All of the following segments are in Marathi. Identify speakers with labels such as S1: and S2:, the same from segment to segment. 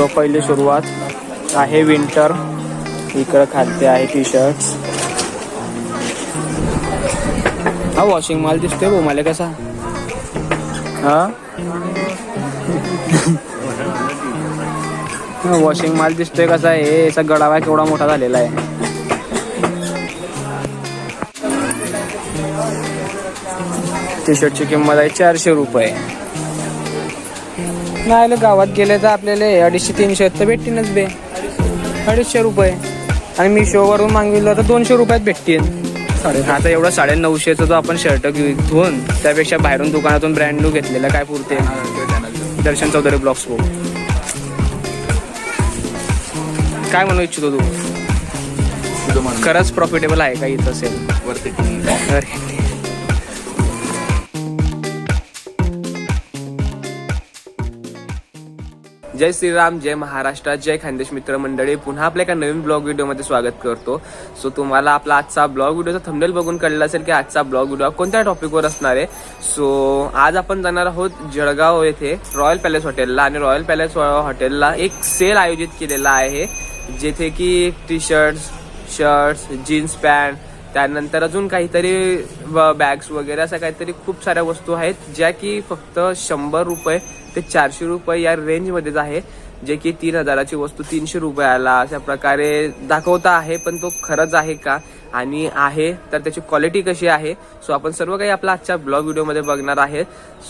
S1: सो पहिली सुरुवात आहे विंटर. इकडं खालते आहे टी शर्ट्स हा वॉशिंग माल दिसतोय भाऊ मला कसा? हा? वॉशिंग माल दिसतोय कसा आहे? याचा गडावा केवढा मोठा झालेला आहे. टी शर्टची किंमत आहे चारशे रुपये. नाही गावात गेले तर आपल्याला अडीचशे तीनशे तर भेटतीनच बे. अडीचशे रुपये. आणि मी शोवरून मागविलं तर दोनशे रुपयात भेटतील. आता एवढं साडे नऊशेचं जो आपण शर्ट घेऊन त्यापेक्षा बाहेरून दुकानातून ब्रँड न्यू घेतलेलं काय पुरते? दर्शन चौधरी ब्लॉक्स बघ. काय म्हणू इच्छितो तू? खरंच प्रॉफिटेबल आहे का इथं असेल जय श्रीराम जय महाराष्ट्र जय खानदेश मित्र मंडळी. पुन्हा आपल्या एका नवीन ब्लॉग व्हिडिओमध्ये स्वागत करतो. सो तुम्हाला आपला आजचा ब्लॉग व्हिडिओचा थंबनेल बघून कळलं असेल की आजचा ब्लॉग व्हिडिओ कोणत्या टॉपिकवर असणार आहे. सो आज आपण जाणार आहोत जळगाव येथे रॉयल पॅलेस हॉटेलला आणि रॉयल पॅलेस हॉटेलला एक सेल आयोजित केलेला आहे. जेथे की T shirts shirts jeans pant त्यानंतर अजून काहीतरी बॅग्स वगैरे अशा काहीतरी खूप साऱ्या वस्तू आहेत ज्या की फक्त शंभर रुपये ते चारशे रुपये या रेंजमध्येच आहे. जे की तीन हजाराची वस्तू तीनशे रुपयाला अशा प्रकारे दाखवता आहे पण तो खरंच आहे का आणि आहे तर त्याची क्वालिटी कशी आहे? सो आपण सर्व काही आपला आजच्या ब्लॉग व्हिडिओमध्ये बघणार आहे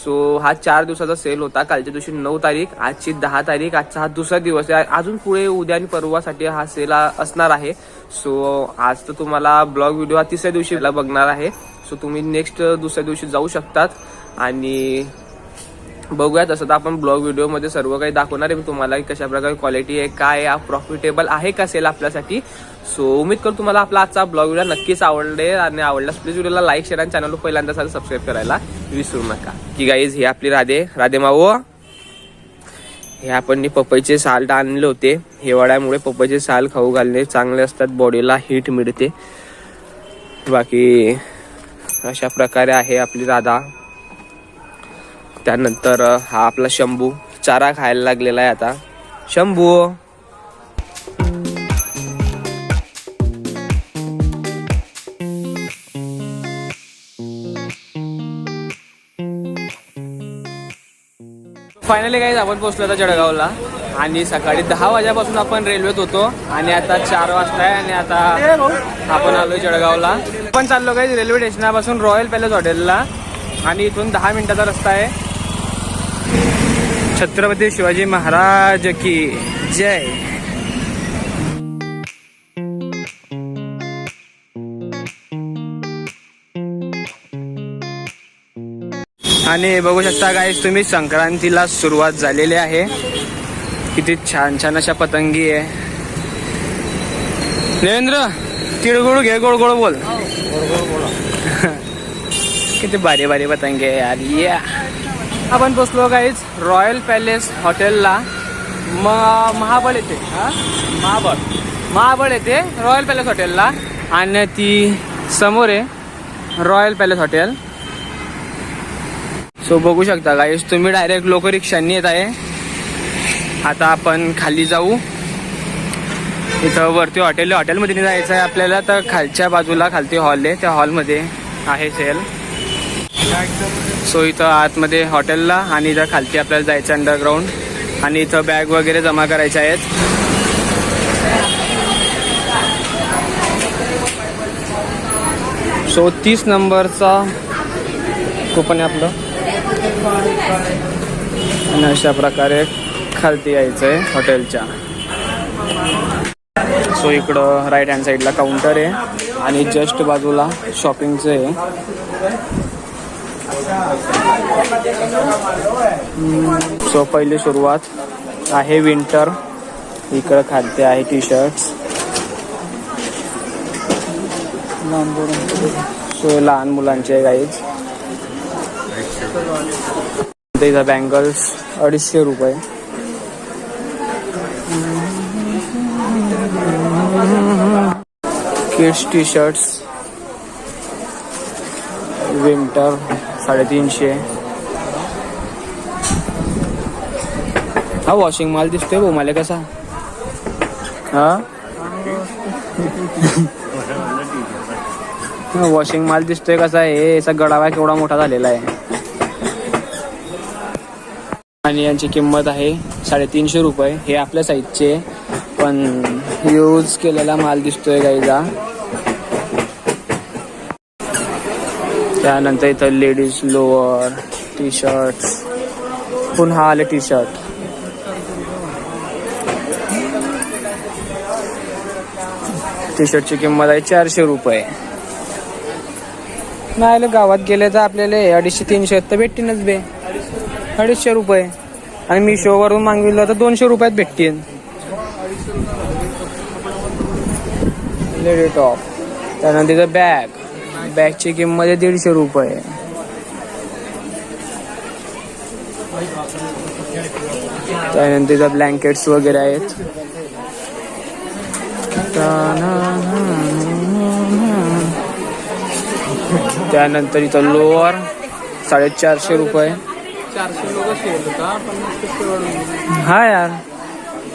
S1: सो हा चार दिवसाचा सेल होता. कालच्या दिवशी नऊ तारीख आजची दहा तारीख आजचा हा दुसरा दिवस आहे. अजून पुढे उद्या आणि परवासाठी हा सेल असणार आहे. सो आज तर तुम्हाला ब्लॉग व्हिडिओ हा तिसऱ्या दिवशीला बघणार आहे. सो तुम्ही नेक्स्ट दुसऱ्या दिवशी जाऊ शकतात. आणि बघूया तसं तर आपण ब्लॉग व्हिडिओमध्ये सर्व काही दाखवणार आहे मी तुम्हाला की कशा प्रकारे क्वालिटी आहे काय आहे प्रॉफिटेबल आहे का सेल आपल्यासाठी. सो उम्मीद करतो तुम्हाला आपला आजचा ब्लॉग व्हिडिओ नक्कीच आवडले आणि आवडल्यास प्लीज व्हिडिओला लाईक शेअर आणि चॅनल पहिल्यांदा सबस्क्राईब करायला विसरू नका. की गाईज ही आपली राधे राधे माऊ हे आपण पपईचे साल आणले होते. हिवाळ्यामुळे पपईचे साल खाऊ घालणे चांगले असतात बॉडीला हीट मिळते. बाकी अशा प्रकारे आहे आपली राधा. त्यानंतर हा आपला शंभू. चारा खायला लागलेला आहे आता. शंभू! फायनली काही आपण पोहोचलो आता जळगावला. आणि सकाळी दहा वाजेपासून आपण रेल्वेत होतो. आणि आता चार वाजता आहे आणि आता आपण आलोय जळगावला. आपण चाललो काही रेल्वे स्टेशनापासून रॉयल पॅलेस हॉटेलला. आणि इथून दहा मिनिटाचा रस्ता आहे. छत्रपती शिवाजी महाराज की जय. आणि बघू शकता काय तुम्ही संक्रांतीला सुरुवात झालेली आहे. किती छान छान अशा पतंगी आहे. देवेंद्र तिळगुळ घे गोड गोड बोल. किती भारी भारी पतंगी आहे यार या आपण पोचलो काहीच रॉयल पॅलेस हॉटेलला म महाबळ येथे हा? महाबळ. महाबळ येथे रॉयल पॅलेस हॉटेलला आणि ती समोर आहे रॉयल पॅलेस हॉटेल सो बघू शकता गाईस तुम्ही डायरेक्ट लोक रिक्षांनी येत आहे. आता आपण खाली जाऊ. इथं वरती हॉटेल हॉटेलमध्ये जायचं आहे आपल्याला तर खालच्या बाजूला खालती हॉल आहे. त्या हॉलमध्ये आहे सेल सो इथं आतमध्ये हॉटेलला आणि इथं खालती आपल्याला जायचं अंडरग्राऊंड आणि इथं बॅग वगैरे जमा करायच्या आहेत. सो तीस नंबरचा कुपन आहे आपलं. आणि अशा प्रकारे खालती यायचं आहे हॉटेलच्या. सो इकडं राईट हँड साईडला काउंटर आहे. आणि जस्ट बाजूला शॉपिंगचं आहे. सो पहिली सुरुवात आहे विंटर. इकडं खालते आहे टी शर्ट्स सो लहान मुलांचे आहे गाईज इथं बँगल्स अडीचशे रुपये. Kids T shirts winter. साडेतीनशे हा वॉशिंग माल दिसतोय भाऊ मला कसा? हा? वॉशिंग माल दिसतोय कसा आहे? याचा गडावा केवढा मोठा झालेला आहे. आणि यांची किंमत आहे साडेतीनशे रुपये. हे आपल्या साईजचे पण यूज केलेला माल दिसतोय गाईचा त्यानंतर इथं लेडीज लोअर टी शर्ट पुन्हा आले टी शर्ट टी शर्टची किंमत आहे चारशे रुपये. नाही गावात गेले तर आपल्याला अडीचशे तीनशे तर भेटतीनच बे. अडीचशे रुपये. आणि मी शोवरून मागविलं तर दोनशे रुपयात भेटतील. लेडी टॉप त्यानंतर तिथं बॅग बॅगची किंमत आहे दीडशे रुपये. त्यानंतर तिथं ब्लँकेट्स वगैरे आहेत. त्यानंतर इथं लोअर साडेचारशे रुपये. हा यार.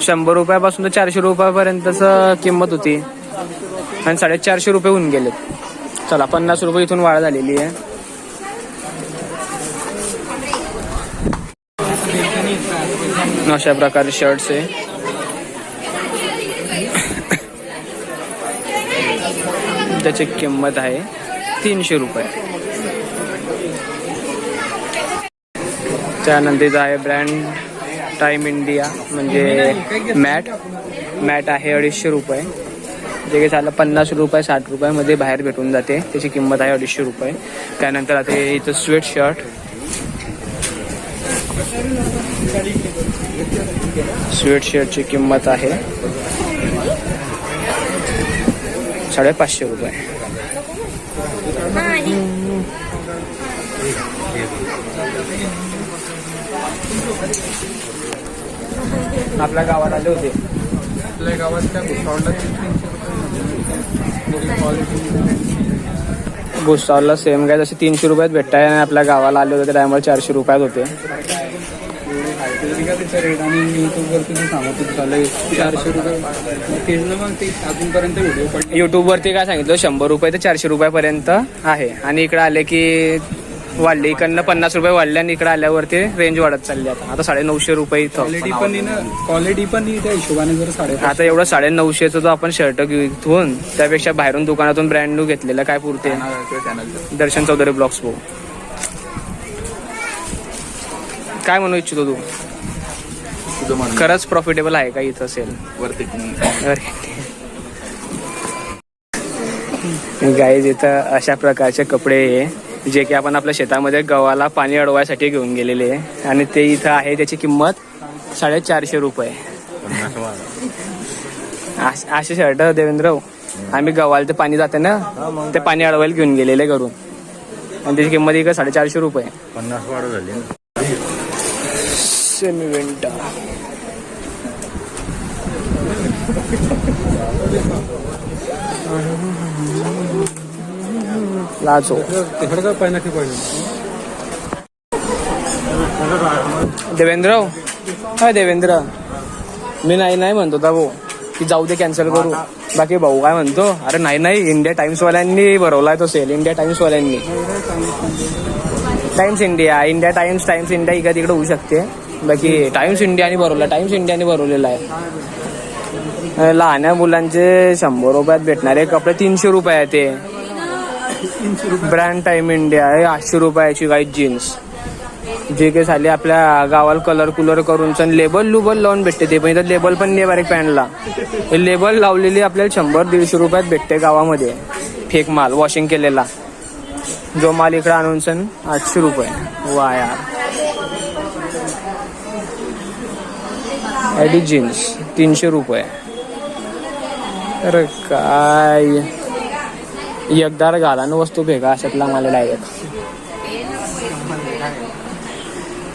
S1: शंभर रुपयापासून तर चारशे रुपयापर्यंतच किंमत होती. आणि साडेचारशे रुपये होऊन गेलेत. चला पन्नास रुपये इथून वाढ झालेली आहे. अशा प्रकारे शर्ट्स आहे. त्याची किंमत आहे तीनशे रुपये त्यानंतर आहे ब्रँड टाइम इंडिया म्हणजे मॅट मॅट आहे अडीचशे रुपये जे काही झालं पन्नास रुपये साठ रुपयामध्ये बाहेर भेटून जाते. त्याची किंमत आहे अडीचशे रुपये. त्यानंतर आता इथं स्वेट शर्ट स्वेट शर्टची किंमत आहे साडेपाचशे रुपये. आपल्या गावात आले होते.
S2: आपल्या गावात त्या भुसावळला
S1: सेम काय जसे तीनशे रुपयात भेटताय आणि आपल्या गावाला आले होते त्या टायमाला चारशे रुपयात होते.
S2: त्याचा रेट आणि युट्यूबवरती ते सांगत होतं चालू चारशे रुपये मग तेच ना मग ते अजूनपर्यंत व्हिडिओ पडले
S1: युट्यूब वरती काय सांगितलं? शंभर रुपये ते चारशे रुपयापर्यंत आहे. आणि इकडे आले की वाढले. इकडनं पन्नास रुपये वाढले आणि इकडे आल्यावरती रेंज वाढत चालली आता. आता साडे नऊशे रुपये इथं.
S2: क्वालिटी पण ना. क्वालिटी पण त्या हिशोबाने जर साडे
S1: आता एवढं साडे नऊशेचं जो आपण शर्ट घेऊ इथून त्यापेक्षा बाहेरून दुकानातून ब्रँड न्यू घेतलेलं काय पुरते? दर्शन चौधरी ब्लॉग्स भाऊ काय म्हणू इच्छितो तू? खरंच प्रॉफिटेबल आहे का इथं सेल
S2: वरती
S1: गाईज इथं अशा प्रकारचे कपडे आहे जे की आपण आपल्या शेतामध्ये गव्हाला पाणी अडवायसाठी घेऊन गेलेले आहे. आणि ते इथं आहे त्याची किंमत साडेचारशे रुपये. असे शर्ट देवेंद्र. आम्ही गव्हाला ते पाणी जाते ना ते पाणी अडवायला घेऊन गेलेले घरून. आणि त्याची किंमत इकडे साडेचारशे रुपये.
S2: पन्नास वाढ झाली
S1: सेमी विंटर.
S2: पाहिजे
S1: देवेंद्र हो. काय देवेंद्र. मी नाही नाही म्हणतो होता भाऊ की जाऊ दे कॅन्सल करू. बाकी भाऊ काय म्हणतो? अरे नाही नाही. इंडिया टाइम्स वाल्यांनी भरवलाय तो सेल इंडिया टाइम्स वाल्यांनी times India India times times India इकडे तिकडे होऊ शकते. बाकी टाइम्स इंडियाने भरवला टाइम्स इंडियाने भरवलेला आहे. लहान्या मुलांचे शंभर रुपयात भेटणारे कपडे तीनशे रुपये आहे ते. ब्रँड टाईम इंडिया आहे आठशे रुपयाची काही जीन्स जे काही झाले आपल्या गावाला कलर कुलर करून सन लेबल लुबल लावून भेटते ते. पण इथं लेबल पण नाही बारीक पॅन्टला हे लेबल लावलेली आपल्याला शंभर दीडशे रुपयात भेटते गावामध्ये. फेक माल वॉशिंग केलेला. जो माल इकडे आणून सन आठशे रुपये. वा यार. जीन्स तीनशे रुपये. अरे काय? एकदार घाला ना वस्तू भेगा अशातला मला डायरेक्ट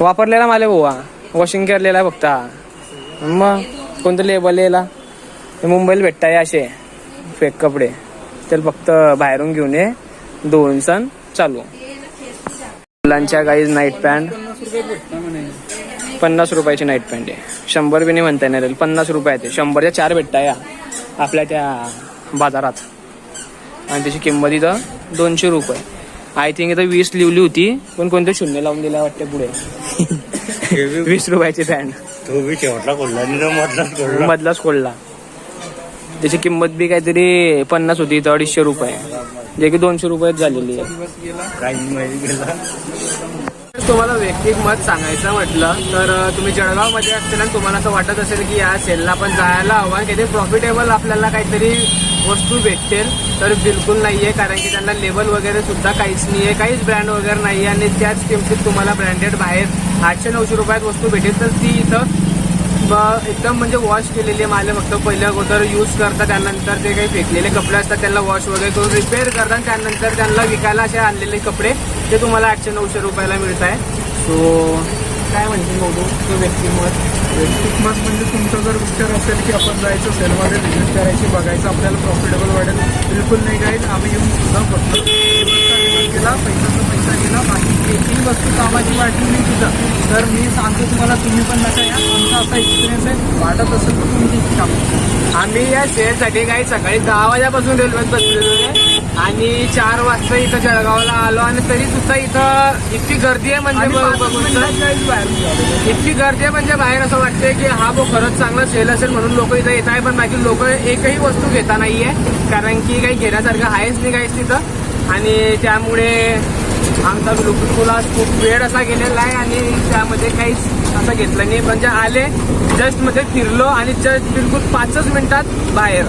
S1: वापरलेला माल आहे बुवा. वॉशिंग केलेला आहे फक्त मग कोणतं लेबल यायला ते मुंबईला भेटताय असे. फेक कपडे. तर फक्त बाहेरून घेऊन ये. दोन सण चालू. मुलांच्या गाईज नाईट पॅन्ट
S2: पन्नास
S3: रुपयाची नाईट पॅन्ट आहे. शंभर बी नाही म्हणता येणार पन्नास रुपये ते शंभरच्या चार भेटता या आपल्या त्या बाजारात. आणि त्याची किंमत इथं दोनशे रुपये. आय थिंक इथं वीस लिवली होती पण कोणतं शून्य लावून दिल्या वाटते पुढे? वीस रुपयाची पॅन्ट
S4: तो बी शेवटला तर मधलाच कोल्हा
S3: त्याची किंमत बी काहीतरी पन्नास होती इथं अडीचशे रुपये. जे की दोनशे रुपयात झालेली आहे.
S4: काही माहिती गेला.
S1: तुम्हाला वैयक्तिक मत सांगायचं म्हटलं तर तुम्ही जळगावमध्ये असतील आणि तुम्हाला असं वाटत असेल की या सेलला पण जायला हवं काहीतरी प्रॉफिटेबल आपल्याला काहीतरी वस्तू भेटतील तर बिलकुल नाही आहे कारण की त्यांना लेबल वगैरे सुद्धा काहीच नाही आहे काहीच ब्रँड वगैरे नाही आहे आणि त्याच किमतीत तुम्हाला ब्रँडेड बाहेर आठशे नऊशे रुपयात वस्तू भेटेल. तर ती इथं ब- एकदम म्हणजे वॉश केलेली माल. आहे फक्त पहिल्या अगोदर यूज करतात त्यानंतर ते काही फेकलेले कपडे असतात त्यांना वॉश वगैरे करून रिपेअर करतात त्यानंतर त्यांना विकायला असे आणलेले कपडे ते तुम्हाला आठशे नऊशे रुपयाला मिळत आहे सो काय म्हणते मोठू तो व्यक्तिमत
S2: व्यक्तिमत म्हणजे तुमचा जर विचार असेल की आपण जायचं सेलमध्ये व्हिजिट करायची बघायचं आपल्याला प्रॉफिटेबल वाटेल बिलकुल नाही काही आम्ही येऊन सुद्धा फक्त केला पैशाचा गेला बाकी एकही वस्तू कामाची वाटली नाही तिथं. तर मी सांगतो तुम्हाला तुम्ही पण नका या. आमचा असा एक्सपिरियन्स आहे. वाटत असेल तर तुम्ही तिथे काम
S1: आम्ही या सेलसाठी काही सकाळी दहा वाजेपासून रेल्वेत बसलेलो आहे. आणि चार वाजता इथं जळगावला आलो आणि तरी सुद्धा इथं इतकी गर्दी आहे म्हणजे. इतकी गर्दी आहे म्हणजे बाहेर असं वाटतंय की हा बो खरंच चांगला सेल असेल म्हणून लोक इथं येत आहे पण बाकी लोक एकही वस्तू घेता नाहीये. कारण की काही घेण्यासारखं आहेच नाही काहीच तिथं. आणि त्यामुळे आमचा बिलकुल आज खूप वेळ असा गेलेला आहे आणि त्यामध्ये काहीच असं घेतलं नाही. म्हणजे आले जस्टमध्ये फिरलो आणि जस्ट बिलकुल पाचच मिनिटात बाहेर.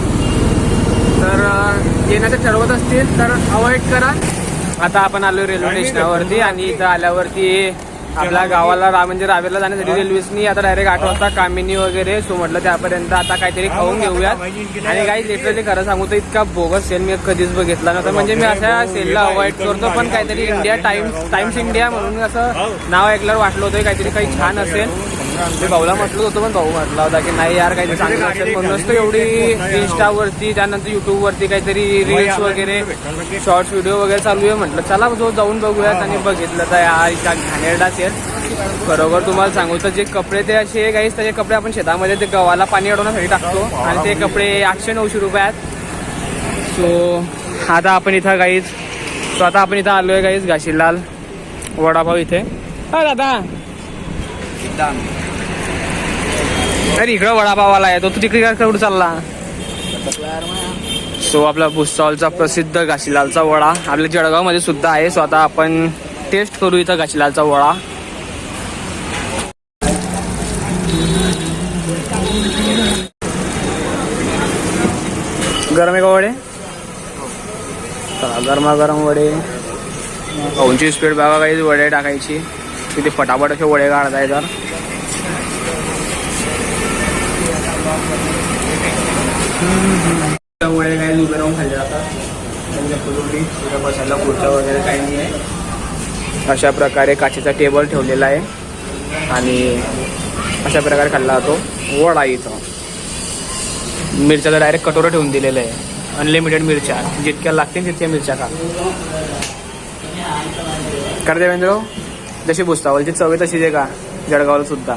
S1: तर येण्याचं ठरवत असतील तर अवॉइड करा. आता आपण आलो रेल्वे स्टेशनावरती आणि इथं आल्यावरती आपल्या गावाला रा म्हणजे रावेरला जाण्यासाठी रेल्वेसनी आता डायरेक्ट आठ वाजता कामिनी वगैरे सो म्हटलं त्यापर्यंत आता काहीतरी खाऊन घेऊयात. आणि काही लिटरली खरं सांगू तर इतका बोगस सेल मी कधीच बघितला नव्हता. म्हणजे मी अशा सेलला अवॉइड करतो पण काहीतरी इंडिया टाइम टाइम्स इंडिया म्हणून असं नाव ऐकल्यावर वाटलं होतं काहीतरी काही छान असेल. मी भाऊला म्हटलं होतं पण भाऊ म्हटला होता की नाही यार काहीतरी चांगलं असेल म्हणूनच तर एवढी इन्स्टावरती त्यानंतर युट्यूबवरती काहीतरी रील्स वगैरे शॉर्ट्स व्हिडिओ वगैरे चालू आहे म्हटलं. चला जो जाऊन बघूयात आणि बघितलं तर या इतका घाणेरडा असेल बरोबर तुम्हाला सांगू तर जे कपडे ते असे काहीच त्याचे कपडे आपण शेतामध्ये ते गव्हाला पाणी अडवण्यासाठी टाकतो आणि ते कपडे आठशे नऊशे रुपये आहेत. सो आता आपण इथं काहीच सो आता आपण इथं आलोय काहीच घाशीलाल वडापाव इथे. हा दादा अरे इकडं वडापावाला आहे. तो तू तिकडे काय कुठं चालला? सो आपला भुसावलचा प्रसिद्ध घाशीलालचा वडा. आपल्या जळगावमध्ये सुद्धा आहे. सो आता आपण टेस्ट करू इथं घाशीलालचा वडा. गरम आहे का वडे? गरमागरम वडे. उंची स्पीड बघा काही वडे टाकायची. तिथे फटाफट असे वडे काढताय तर. त्यामुळे काही उभे राहून खाल्ले जातात बसायला खुर्च्या वगैरे काही नाही आहे अशा प्रकारे काचेचा टेबल ठेवलेला आहे. आणि अशा प्रकारे खाल्ला जातो. वडा इथं. मिरच्याचं डायरेक्ट कटोरं ठेवून दिलेलं आहे. अनलिमिटेड मिरच्या. जितक्या लागतील तितक्या मिरच्या खा. कर देवेंद्र जशी भुस्तावलची चव आहे तशीच आहे का? जळगावला सुद्धा.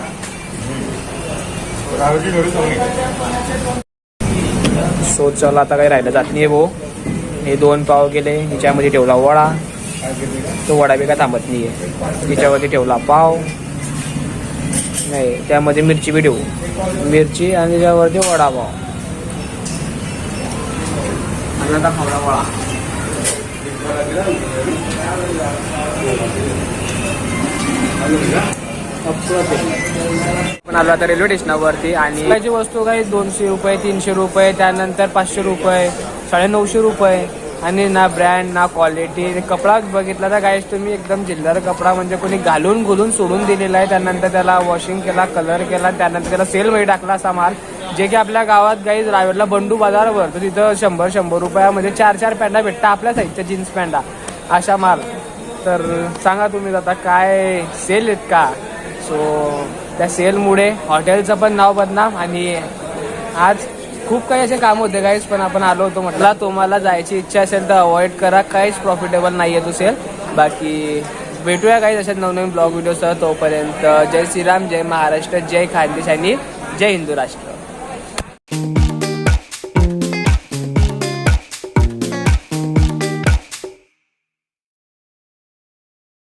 S1: सो चल आता काही राहिलं जात नाही भाऊ. हे दोन पाव गेले हिच्यामध्ये ठेवला वडा. तो वडा बी काय थांबत नाही आहे हिच्यावरती ठेवला पाव. नाही त्यामध्ये मिरची बी ठेवू. मिरची आणि त्याच्यावरती वडापाव आणि आता खावला वडा. आलो आता रेल्वे स्टेशनावरती आणि त्याची वस्तू काही दोनशे रुपये तीनशे रुपये त्यानंतर पाचशे रुपये साडे नऊशे रुपये. आणि ना ब्रँड ना क्वालिटी कपडा बघितला तर काहीच तुम्ही एकदम जिल्हार कपडा म्हणजे कोणी घालून घुलून सोडून दिलेला आहे. त्यानंतर त्याला वॉशिंग केला कलर केला त्यानंतर त्याला सेलमध्ये टाकला असा माल. जे की आपल्या गावात काही रावेरला बंडू बाजारवर तर तिथं शंभर शंभर रुपयामध्ये चार चार पॅन्टा भेटतात आपल्या साईजच्या जीन्स पॅन्टा. अशा माल. तर सांगा तुम्ही आता काय सेल आहेत का? सो त्या सेलमुळे हॉटेलचं पण नाव बदनाम आणि आज खूप काही असे काम होते काहीच पण आपण आलो होतो म्हटलं तुम्हाला जायची इच्छा असेल तर अवॉइड करा. काहीच प्रॉफिटेबल नाही आहे तो सेल बाकी भेटूया काही अशाच नवनवीन ब्लॉग व्हिडिओसह तोपर्यंत. जय श्रीराम जय महाराष्ट्र जय खानदेश आणि जय हिंदू राष्ट्र.